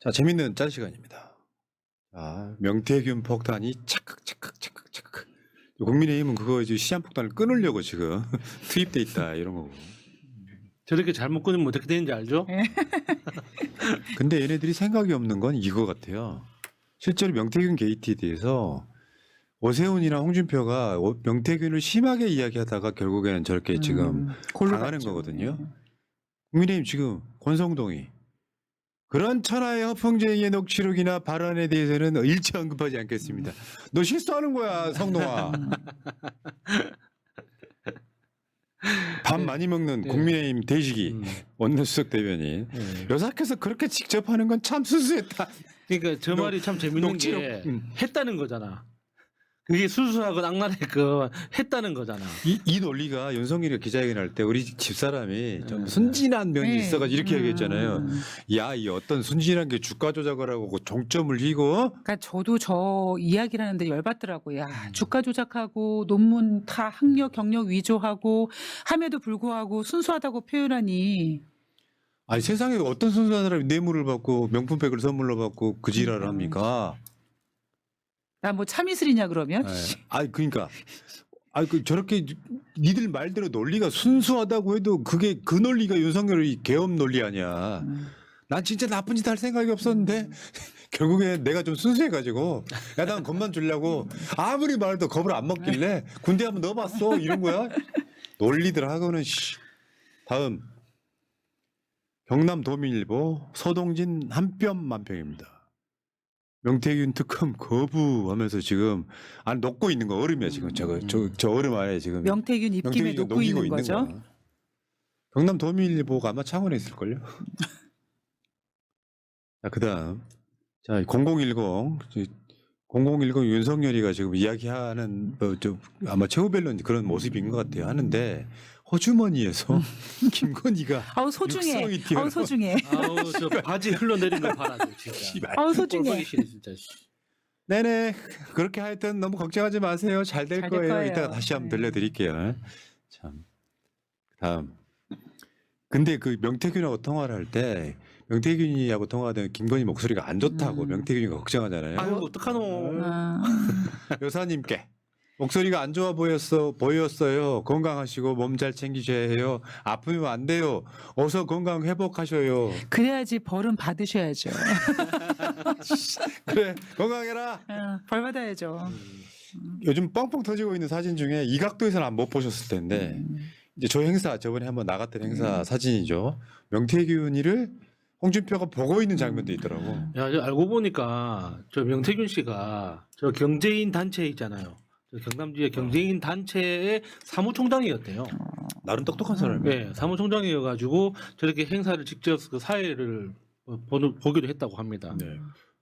자, 재밌는 짤 시간입니다. 자, 명태균 폭탄이 착각, 착각, 착각, 착각. 국민의힘은 그거 이제 시한폭탄을 끊으려고 지금 투입돼 있다 이런 거고. 저렇게 잘못 끊으면 어떻게 되는지 알죠? 근데 얘네들이 생각이 없는 건 이거 같아요. 실제로 명태균 게이트에 대해서 오세훈이나 홍준표가 오- 명태균을 심하게 이야기하다가 결국에는 저렇게 지금 음, 골로 당하는 갔죠. 거거든요. 국민의힘 지금 권성동이 그런 천하의 허풍쟁이의 녹취록이나 발언에 대해서는 일체 언급하지 않겠습니다. 너 실수하는 거야, 성동아. 음. 밥 많이 먹는 네. 국민의힘 대식이 음. 원내수석 대변인 네. 여사께서 그렇게 직접 하는 건 참 수수했다. 그러니까 저 녹- 말이 참 재밌는 녹취록. 게 음. 했다는 거잖아. 그게 수수하건 악랄했건 했다는 거잖아. 이, 이 논리가 윤석열이 기자회견 할 때 우리 집사람이 좀 네. 순진한 면이 네. 있어가지고 이렇게 음. 얘기했잖아요. 야, 이 어떤 순진한 게 주가 조작을 하고 그 종점을 휘고 그러니까 저도 저 이야기를 하는데 열받더라고요. 야, 음. 주가 조작하고 논문 다 학력 경력 위조하고 함에도 불구하고 순수하다고 표현하니 아니 세상에 어떤 순수한 사람이 뇌물을 받고 명품백을 선물로 받고 그 지랄을 음. 합니까? 나 뭐 참이슬이냐 그러면? 네. 아니 그러니까 아니 그 저렇게 니들 말대로 논리가 순수하다고 해도 그게 그 논리가 윤석열의 개업 논리 아니야. 음. 난 진짜 나쁜 짓 할 생각이 없었는데 결국에 내가 좀 순수해가지고 야난 겁만 주려고 아무리 말해도 겁을 안 먹길래 군대 한번 넣어봤어 이런 거야 논리들 하고는 씨. 다음 경남 도민일보 서동진 한뼘 만평입니다. 명태균 특검 거부하면서 지금 안 녹고 있는 거 얼음이야 지금 저거 저, 저 얼음 안에 지금 명태균 입김에 명태균이가 놓고 있는 거죠. 거야. 경남 도민일보가 아마 창원에 있을걸요. 자, 그 다음. 자, 0010. 0010 윤석열이가 지금 이야기하는, 뭐, 좀, 아마 최후별로 그런 모습인 것 같아요. 하는데, 허주머니에서 김건희가 아우 소중해. 육성이 튀어나와. 아우 소중해. 아우 저 바지 흘러내린 거 봐라 저 진짜. 씨발. 아우 소중해. 꼴보기 싫어 진짜. 씨. 네네. 그렇게 하여튼 너무 걱정하지 마세요. 잘 될 잘될 거예요. 거예요. 이따가 다시 한번 네. 들려드릴게요. 참. 다음. 근데 그 명태균하고 통화를 할 때 명태균이하고 통화하던 김건희 목소리가 안 좋다고 음. 명태균이가 걱정하잖아요. 아유 어떡하노. 아, 여사님께 목소리가 안 좋아 보였어 보였어요. 건강하시고 몸 잘 챙기셔야 해요. 아프면 안 돼요. 어서 건강 회복하셔요. 그래야지 벌은 받으셔야죠. 그래 건강해라. 아, 벌 받아야죠. 요즘 뻥뻥 터지고 있는 사진 중에 이 각도에서는 안 못 보셨을 텐데 음. 이제 저 행사 저번에 한번 나갔던 행사 사진이죠. 명태균이를 홍준표가 보고 있는 장면도 있더라고. 야, 저 알고 보니까 저 명태균 씨가 저 경제인 단체 있잖아요. 저 경남 지역 경제인 단체의 사무총장이었대요. 나름 똑똑한 사람이에요. 네, 사무총장이어가지고 저렇게 행사를 직접 그 사회를 어, 보는, 보기도 했다고 합니다. 네.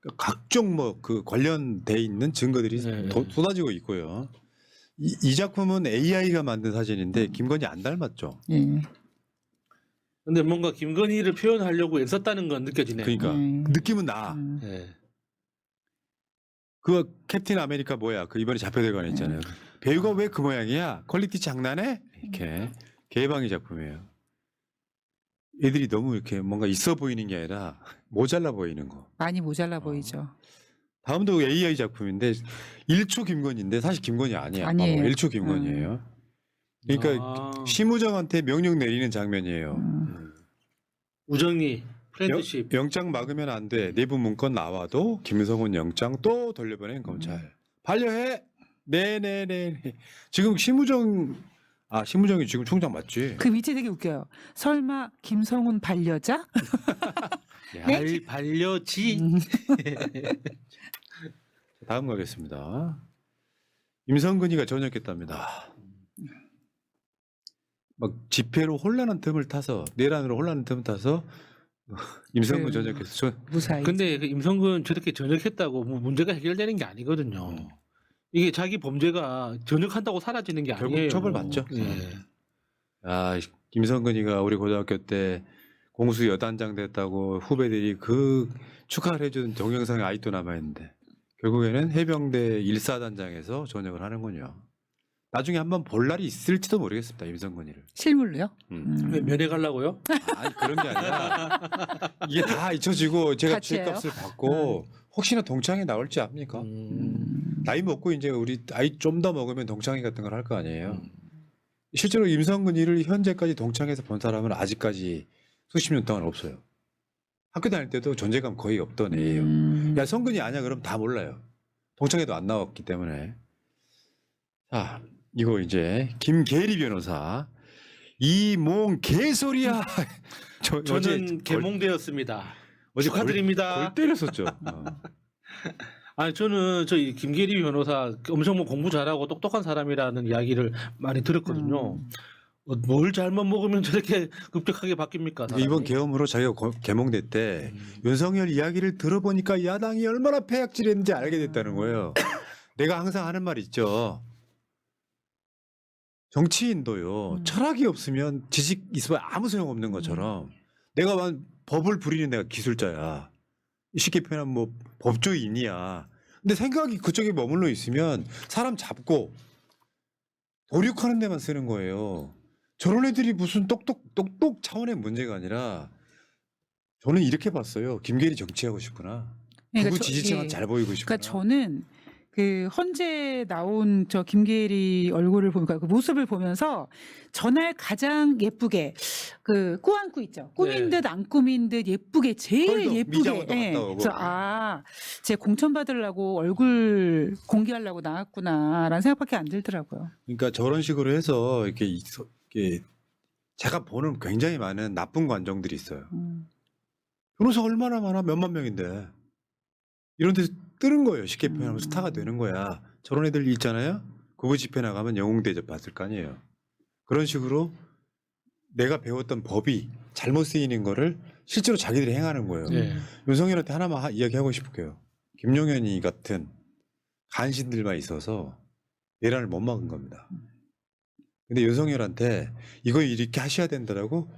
그러니까 각종 뭐 그 관련돼 있는 증거들이 네. 도- 쏟아지고 있고요. 이, 이 작품은 AI가 만든 사진인데 김건희 안 닮았죠. 예. 근데 뭔가 김건희를 표현하려고 애썼다는 건 느껴지네요. 그러니까 음. 느낌은 나. 음. 네. 그거 캡틴 아메리카 뭐야? 그 이번에 잡혀들거나 있잖아요. 배우가 왜 그 모양이야? 퀄리티 장난해? 이렇게 개방의 작품이에요. 애들이 너무 이렇게 뭔가 있어 보이는 게 아니라 모자라 보이는 거. 많이 모자라 어. 보이죠. 다음도 AI 작품인데 1초 김건희인데 사실 김건희 아니야. 아니에요. 1초 김건희예요. 그러니까 아, 심우정한테 명령 내리는 장면이에요. 음. 우정이 프렌드십. 영, 장 막으면 안 돼. 내부 문건 나와도 김성훈 영장 또 돌려보낸 검찰. 반려해. 네네네. 지금 심우정 아 심우정이 지금 총장 맞지? 그 밑에 되게 웃겨요. 설마 김성훈 반려자? 발, 반려지. 음. 다음 가겠습니다. 임성근이가 전역했답니다. 막 집회로 혼란한 틈을 타서 내란으로 혼란한 틈을 타서 임성근 그- 전역했어. 저, 무사히. 근데 그 임성근 저렇게 전역했다고 뭐 문제가 해결되는 게 아니거든요. 음. 이게 자기 범죄가 전역한다고 사라지는 게 결국 아니에요. 처벌받죠. 예. 아 김성근이가 우리 고등학교 때 공수 여단장 됐다고 후배들이 그 축하를 해준 동영상이 아직도 남아 있는데 결국에는 해병대 일사단장에서 전역을 하는군요. 나중에 한번 볼 날이 있을지도 모르겠습니다. 임성근이를. 실물로요? 음. 음. 왜 면회 가려고요? 아니 그런 게 아니라 이게 다 잊혀지고 제가 같이 해요? 주액값을 받고 혹시나 동창회 나올지 압니까? 음. 나이 먹고 이제 우리 아이 좀 더 먹으면 동창회 같은 걸 할 거 아니에요. 음. 실제로 임성근이를 현재까지 동창회에서 본 사람은 아직까지 수십 년 동안 없어요. 학교 다닐 때도 존재감 거의 없던 애예요. 음. 야 성근이 아니야 그럼 다 몰라요. 동창회도 안 나왔기 때문에. 자 이거 이제 김계리 변호사 이 몽 개소리야. 저, 저는 골- 개몽되었습니다. 어제 축하드립니다. 골 때렸었죠. 어. 아니 저는 저희 김계리 변호사 엄청 뭐 공부 잘하고 똑똑한 사람이라는 이야기를 많이 들었거든요. 음. 어, 뭘 잘못 먹으면 저렇게 급격하게 바뀝니까? 사람이? 이번 계엄으로 자기가 거- 개몽될 때 음. 윤석열 이야기를 들어보니까 야당이 얼마나 폐악질했는지 알게 됐다는 거예요. 내가 항상 하는 말 있죠. 정치인도요. 음. 철학이 없으면 지식 있으면 아무 소용 없는 것처럼 내가 완 법을 부리는 내가 기술자야. 쉽게 표현하면 뭐 법조인이야. 근데 생각이 그쪽에 머물러 있으면 사람 잡고 도륙하는 데만 쓰는 거예요. 저런 애들이 무슨 똑똑 똑똑 차원의 문제가 아니라 저는 이렇게 봤어요. 김계리 정치하고 싶구나. 그러니까 저- 지지층은 예. 잘 보이고 싶구나. 그러니까 저는 그 헌재 나온 저 김계리 얼굴을 보니까 그 모습을 보면서 전날 가장 예쁘게 그 꾸안꾸 있죠. 꾸민 네. 듯 안 꾸민 듯 예쁘게 제일 예쁘게. 미장원도 예. 갔다 오고. 그래서 아, 제 공천 받으려고 얼굴 공개하려고 나왔구나라는 생각밖에 안 들더라고요. 그러니까 저런 식으로 해서 이렇게, 있어- 이렇게 제가 보는 굉장히 많은 나쁜 관정들이 있어요. 음. 변호사 얼마나 많아 몇만 명인데 이런 데서 뜨는 거예요. 쉽게 표현하면 음. 스타가 되는 거야. 저런 애들 있잖아요. 그거 집회 나가면 영웅 대접 받을 거 아니에요. 그런 식으로 내가 배웠던 법이 잘못 쓰이는 거를 실제로 자기들이 행하는 거예요. 네. 윤석열한테 하나만 하- 이야기하고 싶을게요. 김용현이 같은 간신들만 있어서 내란을 못 막은 겁니다. 근데 윤석열한테 이거 이렇게 하셔야 된다라고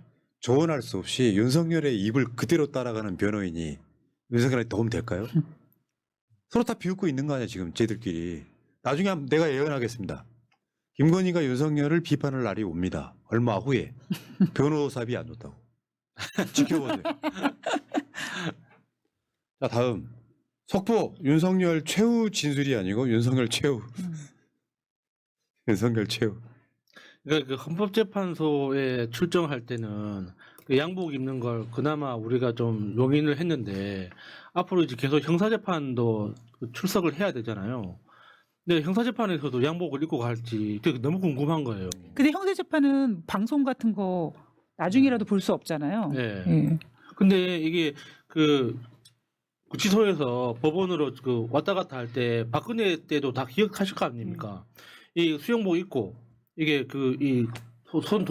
조언할 수 없이 윤석열의 입을 그대로 따라가는 변호인이 윤석열한테 도움 될까요? 서로 다 비웃고 있는 거 아니야 지금 쟤들끼리. 나중에 한- 내가 예언하겠습니다. 김건희가 윤석열을 비판할 날이 옵니다. 얼마 후에 변호사비 안 줬다고. 지켜보세요. 자 다음 속보 윤석열 최후 진술이 아니고 윤석열 최후 음. 윤석열 최후 그러니까 그 헌법재판소에 출정할 때는 그 양복 입는 걸 그나마 우리가 좀 용인을 했는데 앞으로 이제 계속 형사재판도 그 출석을 해야 되잖아요. 근데 형사재판에서도 양복을 입고 갈지 되게 너무 궁금한 거예요. 근데 형사 재판은 방송 같은 거 나중이라도 볼 수 없잖아요. 네. 예. 근데 이게 그 구치소에서 법원으로 그 왔다 갔다 할 때 박근혜 때도 다 기억하실 거 아닙니까? 이 수영복 입고 이게 그 이 손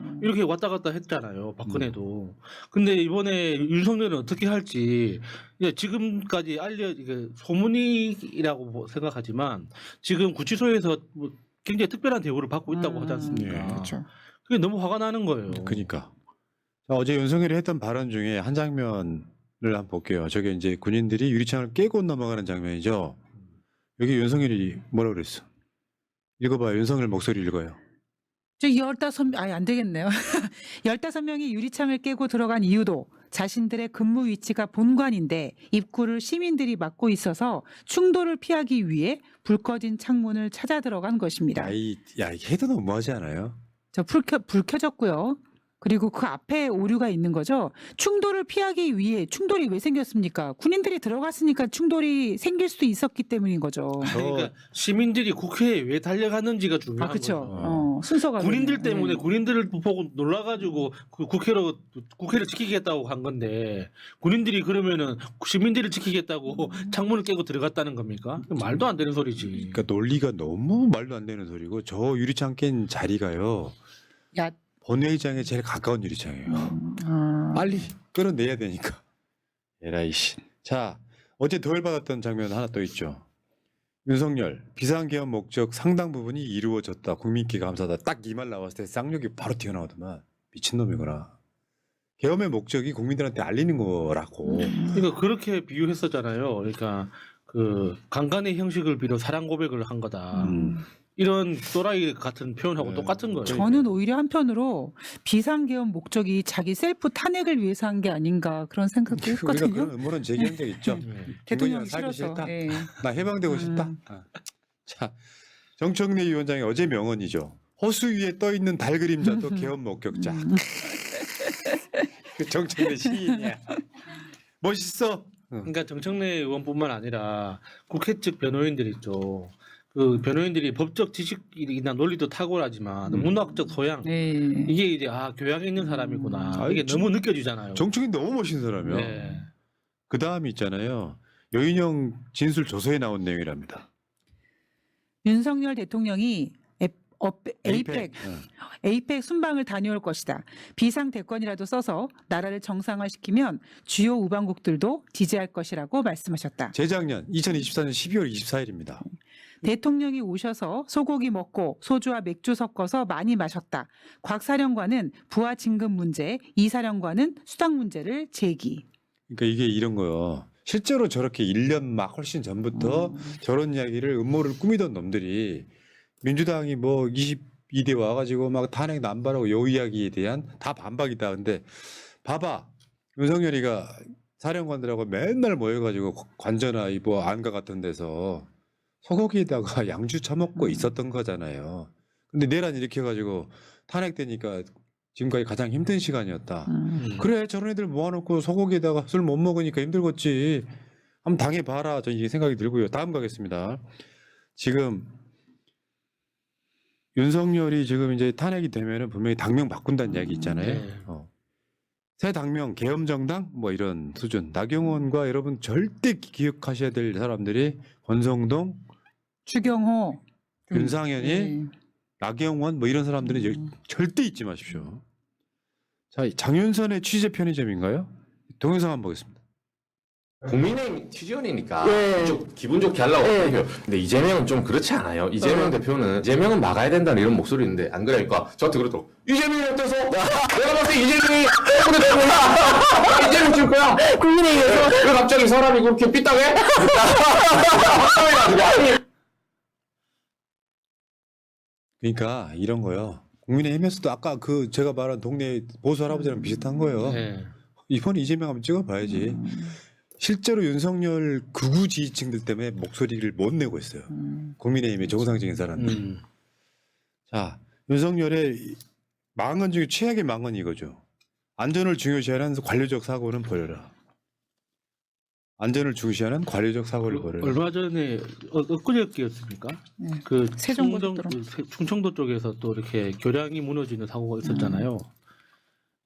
음. 이렇게 왔다 갔다 했잖아요. 박근혜도. 근데 이번에 윤석열은 어떻게 할지 이제 지금까지 알려 이게 소문이라고 뭐 생각하지만 지금 구치소에서 뭐 굉장히 특별한 대우를 받고 있다고 음, 하지 않습니까? 예, 그렇죠. 그게 너무 화가 나는 거예요. 그니까 자, 어제 윤석열이 했던 발언 중에 한 장면을 한번 볼게요 저게 이제 군인들이 유리창을 깨고 넘어가는 장면이죠 여기 윤석열이 뭐라 그랬어 읽어봐요 윤석열 목소리 읽어요 저 15, 아니 안 되겠네요. 15명이 유리창을 깨고 들어간 이유도 자신들의 근무 위치가 본관인데 입구를 시민들이 막고 있어서 충돌을 피하기 위해 불 꺼진 창문을 찾아 들어간 것입니다. 야 이 야 이게 해도 너무하지 않아요 저 불 켜, 불 켜졌고요. 그리고 그 앞에 오류가 있는 거죠. 충돌을 피하기 위해 충돌이 왜 생겼습니까? 군인들이 들어갔으니까 충돌이 생길 수도 있었기 때문인 거죠. 그러니까 시민들이 국회에 왜 달려갔는지가 중요한 아, 그렇죠. 거죠. 어, 순서가 군인들 그러네요. 때문에 네. 군인들을 보고 놀라가지고 그 국회로 국회를 지키겠다고 간 건데 군인들이 그러면은 시민들을 지키겠다고 창문을 깨고 들어갔다는 겁니까? 말도 안 되는 소리지. 그러니까 논리가 너무 말도 안 되는 소리고 저 유리창 깬 자리가요 야, 본회의장에 제일 가까운 유리창이에요 음, 아. 빨리 끌어내야 되니까. 에라이씨. 자, 어제 덜 받았던 장면 하나 또 있죠. 윤석열 비상계엄 목적 상당 부분이 이루어졌다. 국민께 감사다. 딱 이 말 나왔을 때 쌍욕이 바로 튀어나오더만 미친놈이구나. 계엄의 목적이 국민들한테 알리는 거라고. 그러니까 그렇게 비유했었잖아요. 그러니까 그 강간의 형식을 빌어 사랑 고백을 한 거다. 음. 이런 또라이 같은 표현하고 네. 똑같은 거예요. 저는 오히려 한편으로 비상계엄 목적이 자기 셀프 탄핵을 위해서 한 게 아닌가 그런 생각도 우리가 그런 했거든요. 음모론 제기한 적 있죠. 네. 대통령이 김건희랑 살기 싫어서. 싫다. 예. 나 해방되고 싶다. 음. 아. 자, 정청래 위원장의 어제 명언이죠. 호수 위에 떠 있는 달 그림자도 개헌 목격자. 음. 그 정청래 시인이야. 멋있어. 응. 그러니까 정청래 의원뿐만 아니라 국회 측 변호인들 있죠. 그 변호인들이 법적 지식이나 논리도 탁월하지만 음. 문학적 소양 네. 이게 이제 아 교양이 있는 사람이구나 아유, 이게 정- 너무 느껴지잖아요. 정청이 너무 멋있는 사람이야. 네. 그 다음이 있잖아요. 여인영 진술 조서에 나온 내용이랍니다. 윤석열 대통령이 에- 어, 에이펙 응. 에이펙 순방을 다녀올 것이다. 비상 대권이라도 써서 나라를 정상화시키면 주요 우방국들도 지지할 것이라고 말씀하셨다. 재작년 2024년 12월 24일입니다. 대통령이 오셔서 소고기 먹고 소주와 맥주 섞어서 많이 마셨다. 곽 사령관은 부하 진급 문제, 이 사령관은 수당 문제를 제기. 그러니까 이게 이런 거요. 실제로 저렇게 1년 막 훨씬 전부터 음. 저런 이야기를 음모를 꾸미던 놈들이 민주당이 뭐 22대 와가지고 막 탄핵 남발하고 요 이야기에 대한 다 반박이다. 근데 봐봐 윤석열이가 사령관들하고 맨날 모여가지고 관저나 이뭐 안가 같은 데서 소고기에다가 양주 처먹고 음. 있었던 거잖아요. 근데 내란 일으켜가지고 탄핵되니까 지금까지 가장 힘든 시간이었다. 음. 음. 그래 저런 애들 모아놓고 소고기에다가 술 못 먹으니까 힘들겠지 한번 당해봐라 저는 이게 생각이 들고요 다음 가겠습니다 지금 윤석열이 지금 이제 탄핵이 되면은 분명히 당명 바꾼다는 이야기 있잖아요 네. 어. 새 당명 계엄정당 뭐 이런 수준 나경원과 여러분 절대 기- 기억하셔야 될 사람들이 권성동 추경호, 음. 윤상현이 네. 나경원 뭐 이런 사람들은 음. 절대 잊지 마십시오. 자, 장윤선의 취재 편의점인가요? 동영상 한번 보겠습니다. 국민의힘 퓨전이니까 예. 좀 기분 좋게 하려고 예. 해요. 근데 이재명은 좀 그렇지 않아요. 이재명 어. 대표는 이재명은 막아야 된다는 이런 목소리인데 안 그러니까 저한테 그러더라고. 이재명이 어때서? 내가 봤을 때 이재명이 해보게 될 거야. 이재명 줄 거야. 국민의힘에서 왜 갑자기 사람이 그렇게 삐딱해? 그러니까 이런 거요. 국민의힘에서도 아까 그 제가 말한 동네 보수 할아버지랑 비슷한 거예요. 네. 이번에 이재명 한번 찍어봐야지. 실제로 윤석열 극우 지지층들 때문에 목소리를 못 내고 있어요. 음. 국민의힘의 정상적인 사람들. 음. 자, 윤석열의 망언 중에 최악의 망언이 이거죠. 안전을 중요시하는 관료적 사고는 버려라. 안전을 중시하는 관료적 사고를 버려라. 얼마 전에 어, 엊그저께였습니까? 네. 그 세종고속도로. 충청, 그 세- 충청도 쪽에서 또 이렇게 교량이 무너지는 사고가 있었잖아요.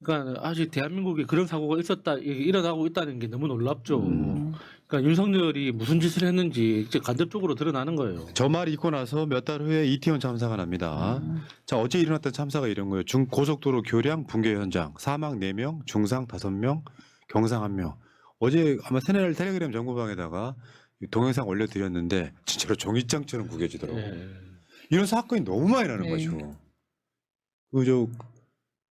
그러니까 아직 대한민국에 그런 사고가 있었다 이게 일어나고 있다는 게 너무 놀랍죠. 음. 그러니까 윤석열이 무슨 짓을 했는지 이제 간접적으로 드러나는 거예요. 저말 있고 나서 몇 달 후에 이태원 참사가 납니다. 음. 자 어제 일어났던 참사가 이런 거예요. 중 고속도로 교량 붕괴 현장 사망 4명, 중상 5명, 경상 1명. 어제 아마 세네랄 텔레그램 정보방에다가 이 동영상 올려드렸는데 진짜로 종이장처럼 구겨지더라고요. 예. 이런 사건이 너무 많이 나는 네. 거죠. 그저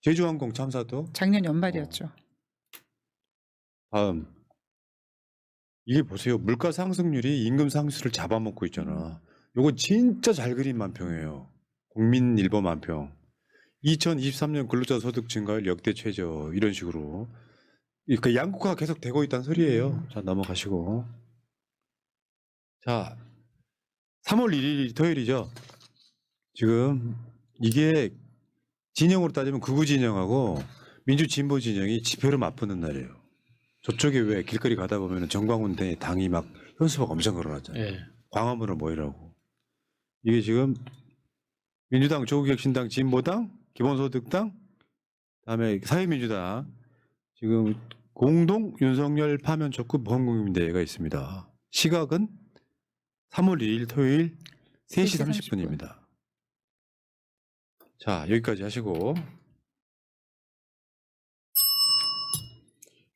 제주항공 참사도 작년 연말이었죠. 다음 이게 보세요 물가 상승률이 임금 상승률을 잡아먹고 있잖아. 요거 진짜 잘 그린 만평이에요. 국민 일보 만평. 2023년 근로자 소득 증가율 역대 최저 이런 식으로 이- 그 양극화가 계속 되고 있다는 소리예요. 자 넘어가시고 자 3월 1일 토요일이죠. 지금 이게 진영으로 따지면 극우 진영하고 민주 진보 진영이 지표를 맞붙는 날이에요. 저쪽에 왜 길거리 가다 보면 정광훈 대 당이 막 현수막 엄청 걸어놨잖아요. 예. 광화문으로 모이라고. 이게 지금 민주당, 조국혁신당, 진보당, 기본소득당, 그다음에 사회민주당 지금 공동 윤석열 파면 촉구 보험국민대회가 있습니다. 시각은 3월 2일 토요일 3시 3시 30분입니다. 자 여기까지 하시고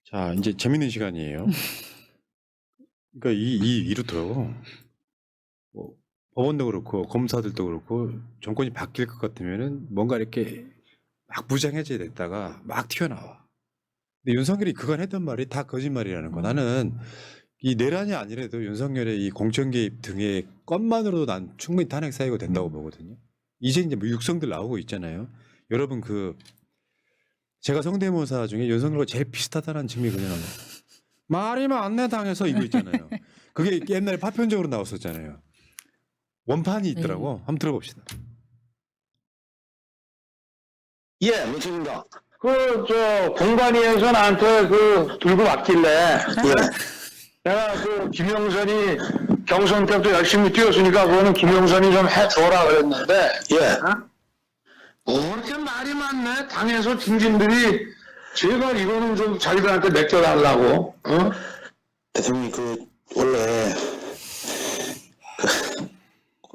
자 이제 재밌는 시간이에요. 그러니까 이, 이 이루토 뭐 법원도 그렇고 검사들도 그렇고 정권이 바뀔 것 같으면은 뭔가 이렇게 막 부장해제 됐다가 막 튀어나와. 근데 윤석열이 그간 했던 말이 다 거짓말이라는 거. 나는 이 내란이 아니라도 윤석열의 이 공천 개입 등의 건만으로도 난 충분히 탄핵 사유가 된다고 보거든요. 이제 이제 뭐 육성들 나오고 있잖아요. 여러분 그 제가 성대모사 중에 윤석열과 제일 비슷하다는 증명이 그냥 말이면 안내 당해서 이거 있잖아요. 그게 옛날에 파편적으로 나왔었잖아요. 원판이 있더라고. 한번 들어봅시다. 예, 문책입니다. 그, 저, 공관위에서 나한테 그, 들고 왔길래, 예, 내가 그, 김영선이 경선 때부터 열심히 뛰었으니까, 그거는 김영선이 좀 해줘라 그랬는데, 예. 뭐 이렇게 말이 많네? 당에서 중진들이, 제발 이거는 좀 자기들한테 맡겨달라고, 어? 대통령님, 그, 원래, 그,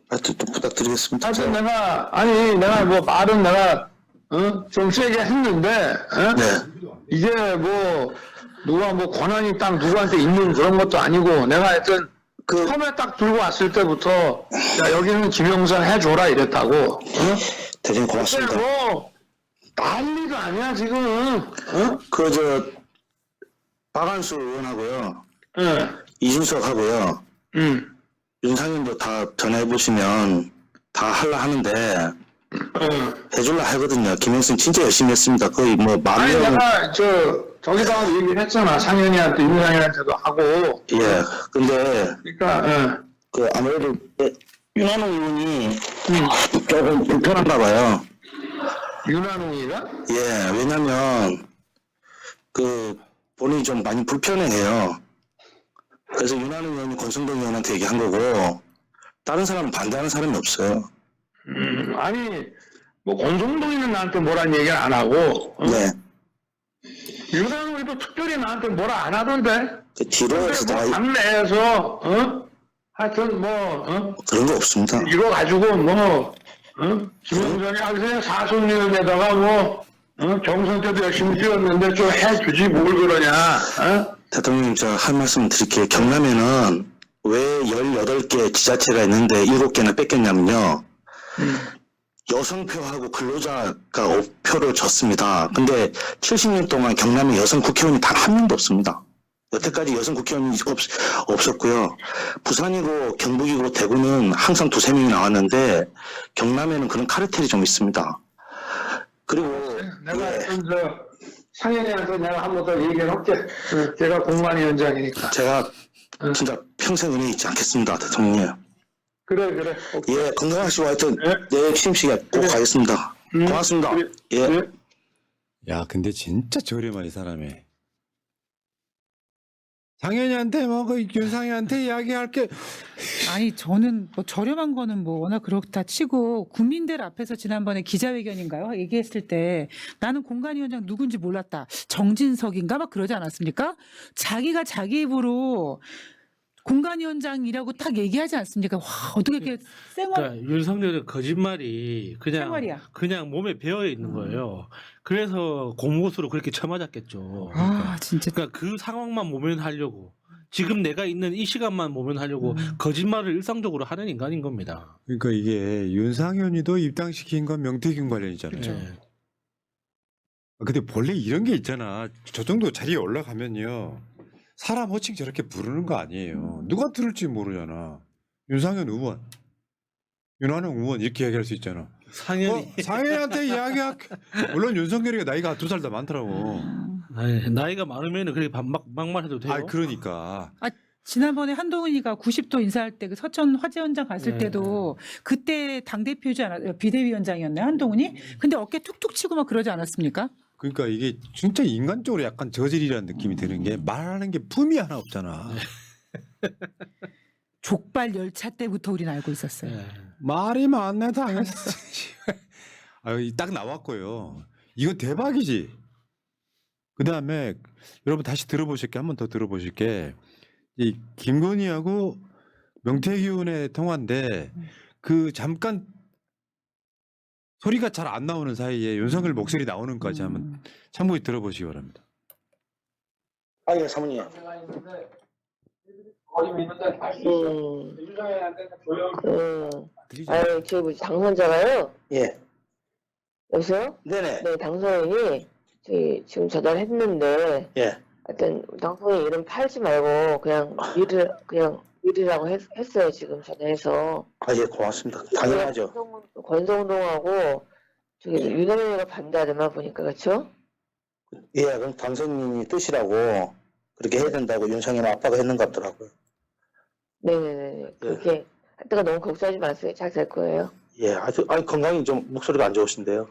하여튼 좀 부탁드리겠습니다. 하여튼 내가, 아니, 내가 뭐 말은 내가, 어? 좀 세게 했는데, 어? 네. 이게 뭐, 누가 뭐 권한이 딱 누구한테 있는 그런 것도 아니고, 내가 하여튼, 그, 처음에 딱 들고 왔을 때부터 야 여기는 김영선 해줘라 이랬다고 어? 대장님 근데 고맙습니다. 뭐 난리가 아니야 지금 어? 그, 저, 박한수 의원하고요, 예. 이준석하고요, 음. 윤상현도 다 전화해 보시면 다 할라 하는데, 어. 해줄라 하거든요. 김영순 진짜 열심히 했습니다. 거의 뭐, 만 아니 명, 내가 저 저기다가 얘기를 했잖아 상현이한테 윤상현한테도 하고 예. 근데, 그러니까 예. 그, 아무래도, 윤한홍 의원이 조금 불편한가 봐요. 윤한웅이가 예, 왜냐면, 그, 본인이 좀 많이 불편해해요. 그래서 윤한웅 의원이 권성동 의원한테 얘기한 거고, 다른 사람은 반대하는 사람이 없어요. 음, 아니 뭐 권성동이는 나한테 뭐란 얘기를 안 하고 어? 네. 윤한웅이도 특별히 나한테 뭐라 안 하던데 그 뒤로 해서 다뭐 당내에서 어? 하여튼 뭐 어? 그런 거 없습니다. 이거 가지고 뭐, 어? 김영선이 아, 그냥 사촌위원에다가 뭐, 어? 경선 때도 열심히 뛰었는데 좀 해주지 뭘 그러냐, 어? 대통령님, 제가 할 말씀 드릴게요. 경남에는 왜 18개 지자체가 있는데 7개나 뺏겼냐면요. 여성표하고 근로자가 5표를 줬습니다. 근데 70년 동안 경남에 여성 국회의원이 단 한 명도 없습니다. 여태까지 여성 국회의원이 없, 없었고요. 부산이고 경북이고 대구는 항상 두세 명이 나왔는데 경남에는 그런 카르텔이 좀 있습니다. 그리고 내가 예, 저, 상현이한테 내가 한 번 더 얘기를 할게. 그, 제가 공관위원장이니까. 제가 진짜 평생 은혜 잊지 않겠습니다, 대통령님. 그래, 그래. 오케이. 예, 건강하시고 하여튼 예. 내일 취임식에 꼭 그래. 가겠습니다. 음, 고맙습니다. 그래. 예. 그래. 야, 근데 진짜 저렴한 이 사람이. 상현이한테 뭐그 윤상현한테 이야기할 게 아니 저는 뭐 저렴한 거는 뭐 워낙 그렇다 치고 국민들 앞에서 지난번에 기자회견인가요? 얘기했을 때 나는 공관위원장 누군지 몰랐다. 정진석인가 막 그러지 않았습니까? 자기가 자기 입으로 공관위원장이라고 딱 얘기하지 않습니까? 와 어떻게 이렇게 쌩얼 그러니까 윤석열의 거짓말이 그냥 생활이야. 그냥 몸에 배어 있는 거예요. 그래서 공무고수로 그렇게 쳐맞았겠죠. 아 진짜 그러니까 그 상황만 모면하려고 지금 내가 있는 이 시간만 모면하려고 음. 거짓말을 일상적으로 하는 인간인 겁니다. 그러니까 이게 윤상현이도 입당시킨 건 명태균 관련이잖아요. 예. 아, 근데 본래 이런 게 있잖아. 저 정도 자리에 올라가면요. 사람 호칭 저렇게 부르는 거 아니에요. 누가 들을지 모르잖아. 윤상현 의원, 윤한홍 의원 이렇게 얘기할 수 있잖아. 상현이 어, 상현이한테 이야기할 물론 윤석열이가 나이가 두 살 더 많더라고. 아니, 나이가 많으면 그렇게 반- 막, 막말해도 돼요. 아 그러니까 지난번에 한동훈이가 90도 인사할 때 그 서천 화재 현장 갔을 네. 때도 그때 당 대표지 않았 비대위원장이었나요 한동훈이? 근데 어깨 툭툭 치고 막 그러지 않았습니까? 그러니까 이게 진짜 인간적으로 약간 저질이라는 느낌이 드는 게 말하는 게 품이 하나 없잖아. 족발 열차 때부터 우리는 알고 있었어요. 예. 말이 많네 당했어. 아유 딱 나왔고요. 이거 대박이지. 그 다음에 여러분 다시 들어보실게 한 번 더 들어보실게 이 김건희하고 명태균의 통화인데 그 잠깐 소리가 잘 안 나오는 사이에 윤석열 목소리 나오는 것까지 한번 음. 참고히 들어보시기 바랍니다. 아, 예, 사모님. 음. 음. 들리죠? 아유, 저 뭐지, 당선자가요? 예. 여보세요? 네네. 네, 당선인이 저기 지금 전화를 했는데, 예. 하여튼 방송에 이름 팔지 말고 그냥 미르 그냥 미르라고 했, 했어요 지금 전화해서. 아, 예, 고맙습니다. 당연하죠. 권성- 권성동하고 저기 윤석열이가 반대하더만 보니까 그렇죠? 예, 그럼 당선인이 뜻이라고 그렇게 해야 된다고 윤상현 아빠가 했는 것 같더라고요. 네네네. 그렇게 할 때가 너무 걱정하지 마세요. 잘 될 거예요. 예, 아주, 아니, 건강이 좀, 목소리가 안 좋으신데요.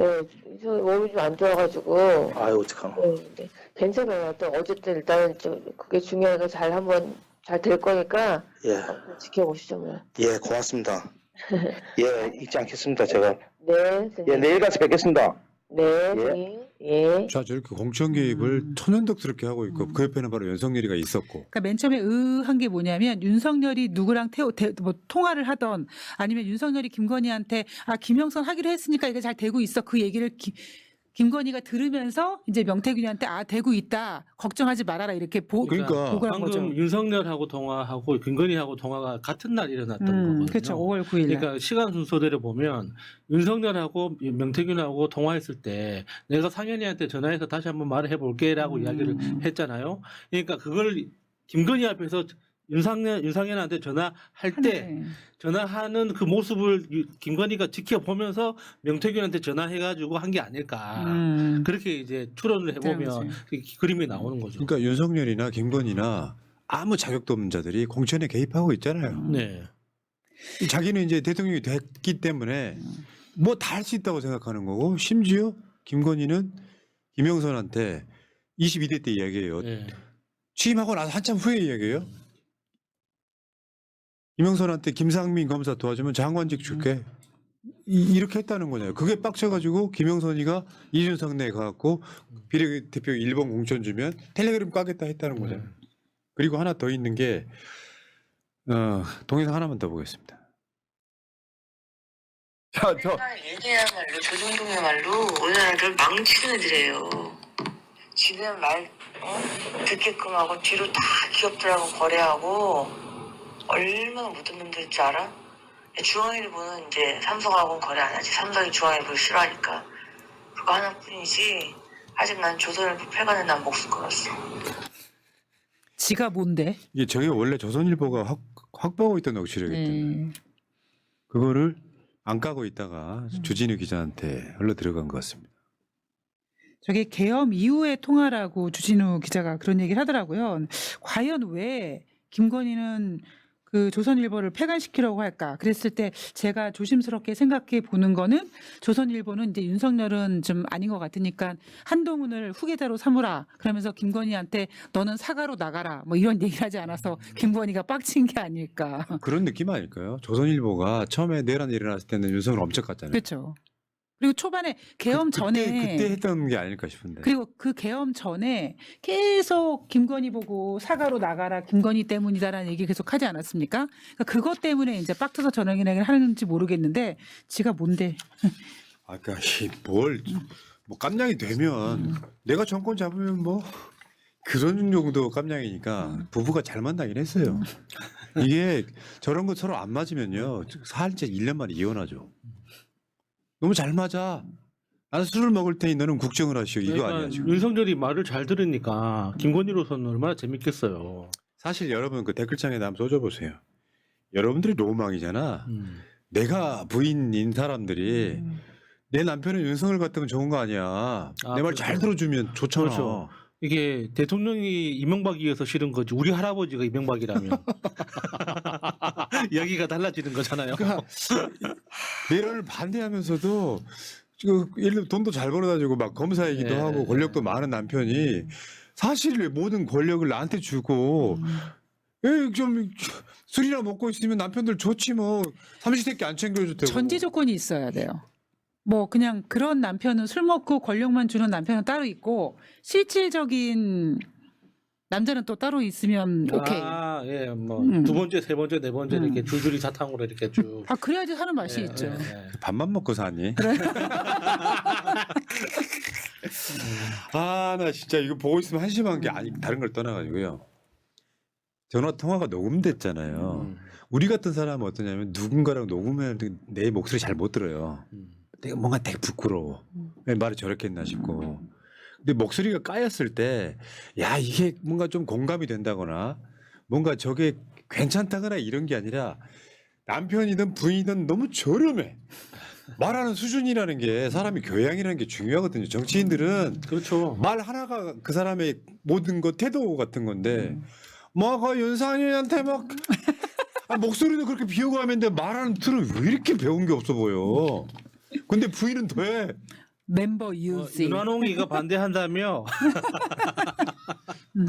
예, 저 몸이 좀 안 좋아가지고. 아유, 어떡하노. 네, 네. 괜찮아요. 또 어쨌든 일단은 좀 그게 중요하니까 잘 한번 잘 될 거니까 예, 지켜보시죠 뭐. 예, 고맙습니다. 예, 잊지 않겠습니다, 제가. 네, 예, 선생님. 내일 가서 뵙겠습니다. 네, 선생님. 예. 자 저렇게 공천 개입을 음. 천연덕스럽게 하고 있고 음. 그 옆에는 바로 윤석열이가 있었고 그러니까 맨 처음에 의한 게 뭐냐면 윤석열이 누구랑 태우, 대, 뭐 통화를 하던 아니면 윤석열이 김건희한테 아 김영선 하기로 했으니까 이게 잘 되고 있어 그 얘기를 기, 김건희가 들으면서 이제 명태균한테 아 되고 있다 걱정하지 말아라 이렇게 보, 그러니까 보고한 방금 거죠. 윤석열하고 통화하고 김건희하고 통화가 같은 날 일어났던 음, 거거든요. 그렇죠. 5월 9일. 날. 그러니까 시간 순서대로 보면 윤석열하고 명태균하고 통화했을 때 내가 상현이한테 전화해서 다시 한번 말을 해볼게라고 음. 이야기를 했잖아요. 그러니까 그걸 김건희 앞에서 윤상현 윤상현한테 전화할 때 네. 전화하는 그 모습을 유- 김건희가 지켜보면서 명태균한테 전화해가지고 한 게 아닐까. 음. 그렇게 이제 추론을 해보면. 그 그림이 나오는 거죠. 그러니까 윤석열이나 김건희나 아무 자격도 없는 자들이 공천에 개입하고 있잖아요. 네. 자기는 이제 대통령이 됐기 때문에 뭐 다 할 수 있다고 생각하는 거고 심지어 김건희는 김영선한테 22대 때 이야기해요. 네. 취임하고 나서 한참 후에 이야기해요. 김영선한테 김상민 검사 도와주면 장관직 줄게. 이, 렇게 했다는 거잖아요. 그게 빡쳐가지고 김영선이가 이준석 내에 가갖고 비례대표 일본 공천 주면 텔레그램 까겠다 했다는 거잖아요. 그리고 하나 더 있는 게 어, 동영상 하나만 더 보겠습니다. 자, 저 얘네야말로 조정동이야말로 우리나라를 망치는 애들이에요. 지금 말 어? 듣게끔 하고 뒤로 다 기업들하고 거래하고 얼마나 못된 놈들인 줄 알아? 중앙일보는 이제 삼성하고는 거래 안 하지. 삼성이 중앙일보를 싫어하니까. 그거 하나뿐이지. 아직 난 조선일보 폐간에 난 목숨 걸었어. 지가 뭔데? 이게 저게 원래 조선일보가 확, 확보하고 있던 녹취록이었잖아요. 네. 그거를 안 까고 있다가 주진우 기자한테 흘러 들어간 것 같습니다. 저게 계엄 이후의 통화라고 주진우 기자가 그런 얘기를 하더라고요. 과연 왜 김건희는 그 조선일보를 폐간시키려고 할까? 그랬을 때 제가 조심스럽게 생각해 보는 거는 조선일보는 이제 윤석열은 좀 아닌 것 같으니까 한동훈을 후계자로 삼으라. 그러면서 김건희한테 너는 사과로 나가라. 뭐 이런 얘기를 하지 않아서 김건희가 빡친 게 아닐까. 그런 느낌 아닐까요? 조선일보가 처음에 내란이 일어났을 때는 윤석을 엄청 깠잖아요. 그렇죠. 그리고 초반에 계엄 그- 전에 그때, 그때 했던 게 아닐까 싶은데. 그리고 그 계엄 전에 계속 김건희 보고 사과로 나가라 김건희 때문이다라는 얘기 계속 하지 않았습니까? 그러니까 그것 때문에 이제 빡쳐서 얘기를 하는지 모르겠는데 지가 뭔데? 아까 뭘, 뭐 깜냥이 되면 내가 정권 잡으면 뭐 그런 정도 깜냥이니까 부부가 잘 만나긴 했어요. 이게 저런 거 서로 안 맞으면요. 살짝 1년 만에 이혼하죠. 너무 잘 맞아. 나는 술을 먹을 테니 너는 국정을 하시오. 이거 그러니까 아니야 지금. 윤석열이 말을 잘 들으니까 김건희로서는 얼마나 재밌겠어요. 사실 여러분 그 댓글창에 한번 써줘보세요. 여러분들이 로망이잖아. 음. 내가 부인인 사람들이 음. 내 남편은 윤석열 같으면 좋은 거 아니야. 아, 내 말 잘 그렇죠. 들어주면 좋잖아. 그렇죠. 이게 대통령이 이명박이어서 싫은 거지 우리 할아버지가 이명박이라면 이야기가 달라지는 거잖아요. 그러니까 내란을 반대하면서도 지금 예를 들어 돈도 잘 벌어다 주고 막 검사이기도 예. 하고 권력도 많은 남편이 사실 모든 권력을 나한테 주고 에, 좀 술이나 먹고 있으면 남편들 좋지 뭐 삼시세끼 안 챙겨줘도 되고 전제 조건이 있어야 돼요. 뭐 그냥 그런 남편은 술 먹고 권력만 주는 남편은 따로 있고 실질적인 남자는 또 따로 있으면 오케이. 아, 아, 예, 뭐 음. 두 번째, 세 번째, 네 번째 음. 이렇게 줄줄이 사탕으로 이렇게 쭉. 그래야지 사는 맛이 예, 있죠. 예, 예. 밥만 먹고 사니? 아, 나 진짜 이거 보고 있으면 한심한 게 아니 다른 걸 떠나가지고요. 전화 통화가 녹음됐잖아요. 음, 우리 같은 사람은 어떠냐면 누군가랑 녹음할 때내 목소리 잘 못 들어요. 음. 내가 뭔가 되게 부끄러워. 왜 말을 저렇게 했나 싶고. 근데 목소리가 까였을 때, 야, 이게 뭔가 좀 공감이 된다거나, 뭔가 저게 괜찮다거나 이런 게 아니라, 남편이든 부인이든 너무 저렴해. 말하는 수준이라는 게 사람이 교양이라는 게 중요하거든요. 정치인들은 그렇죠. 말 하나가 그 사람의 모든 것 태도 같은 건데, 뭐그 윤상현한테 막 아, 목소리도 그렇게 비호감인데 말하는 틀은 왜 이렇게 배운 게 없어 보여. 근데 부인은 돼. 멤버 어, 유지. 윤환홍이가 반대한다며 음.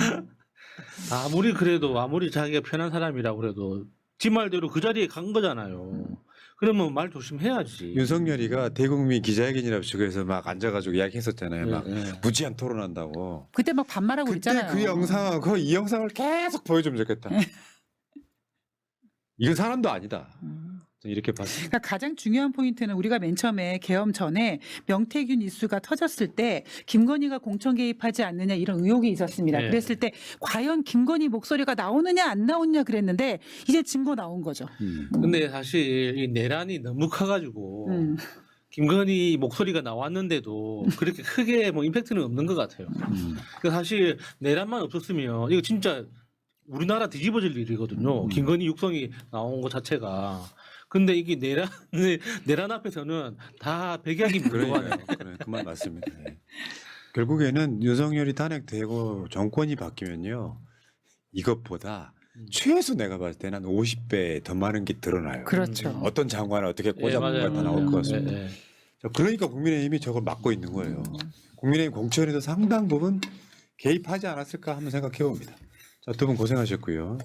아무리 그래도 아무리 자기가 편한 사람이라 그래도 지 말대로 그 자리에 간 거잖아요. 그러면 말 조심해야지. 윤석열이가 대국민 기자회견이라고 저기서 막 앉아가지고 이야기했었잖아요. 막 예, 예. 무지한 토론한다고. 그때 막 반말하고 그때 있잖아요. 그 영상, 그이 영상을 계속 보여주면 좋겠다. 이건 사람도 아니다. 음. 이렇게 봤습니다. 그러니까 가장 중요한 포인트는 우리가 맨 처음에 계엄 전에 명태균 이슈가 터졌을 때 김건희가 공천 개입하지 않느냐 이런 의혹이 있었습니다. 네. 그랬을 때 과연 김건희 목소리가 나오느냐 안 나오느냐 그랬는데 이제 증거 나온 거죠. 음. 근데 사실 이 내란이 너무 커가지고 음. 김건희 목소리가 나왔는데도 그렇게 크게 뭐 임팩트는 없는 것 같아요. 음. 그 사실 내란만 없었으면 이거 진짜 우리나라 뒤집어질 일이거든요. 음. 김건희 육성이 나온 것 자체가. 근데 이게 내란 내란 앞에서는 다 백약이 물러가네. 그러니까요. 그래, 그말 맞습니다. 예. 결국에는 윤석열이 탄핵되고 정권이 바뀌면요. 이것보다 음. 최소 내가 봤을 때는 한 50배 더 많은 게 드러나요. 그렇죠. 어떤 장관을 어떻게 예, 꽂아볼까 다 나올 것 같습니다. 예, 예. 자, 그러니까 국민의힘이 저걸 막고 있는 거예요. 국민의힘 공천에도 상당 부분 개입하지 않았을까 한번 생각해 봅니다. 자, 두 분 고생하셨고요.